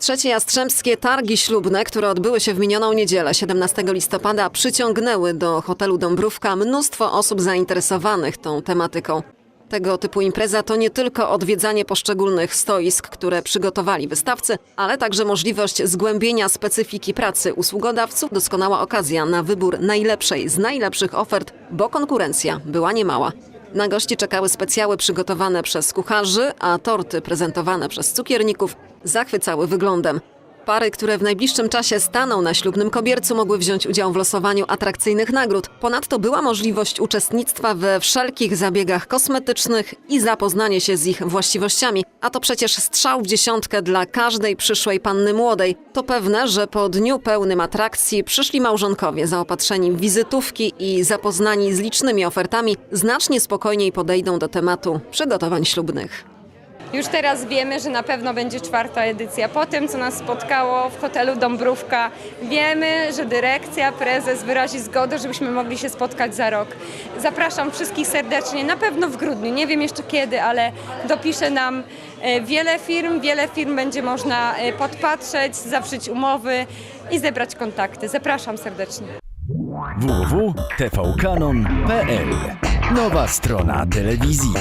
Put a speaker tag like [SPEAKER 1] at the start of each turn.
[SPEAKER 1] Trzecie Jastrzębskie Targi Ślubne, które odbyły się w minioną niedzielę 17 listopada, przyciągnęły do hotelu Dąbrówka mnóstwo osób zainteresowanych tą tematyką. Tego typu impreza to nie tylko odwiedzanie poszczególnych stoisk, które przygotowali wystawcy, ale także możliwość zgłębienia specyfiki pracy usługodawców, doskonała okazja na wybór najlepszej z najlepszych ofert, bo konkurencja była niemała. Na gości czekały specjały przygotowane przez kucharzy, a torty prezentowane przez cukierników zachwycały wyglądem. Pary, które w najbliższym czasie staną na ślubnym kobiercu, mogły wziąć udział w losowaniu atrakcyjnych nagród. Ponadto była możliwość uczestnictwa we wszelkich zabiegach kosmetycznych i zapoznanie się z ich właściwościami. A to przecież strzał w dziesiątkę dla każdej przyszłej panny młodej. To pewne, że po dniu pełnym atrakcji przyszli małżonkowie zaopatrzeni w wizytówki i zapoznani z licznymi ofertami znacznie spokojniej podejdą do tematu przygotowań ślubnych.
[SPEAKER 2] Już teraz wiemy, że na pewno będzie czwarta edycja. Po tym, co nas spotkało w hotelu Dąbrówka, wiemy, że dyrekcja, prezes wyrazi zgodę, żebyśmy mogli się spotkać za rok. Zapraszam wszystkich serdecznie, na pewno w grudniu, nie wiem jeszcze kiedy, ale dopisze nam e, wiele firm, wiele firm będzie można e, podpatrzeć, zawrzeć umowy i zebrać kontakty. Zapraszam serdecznie.
[SPEAKER 3] www.tvkanon.pl Nowa strona telewizji.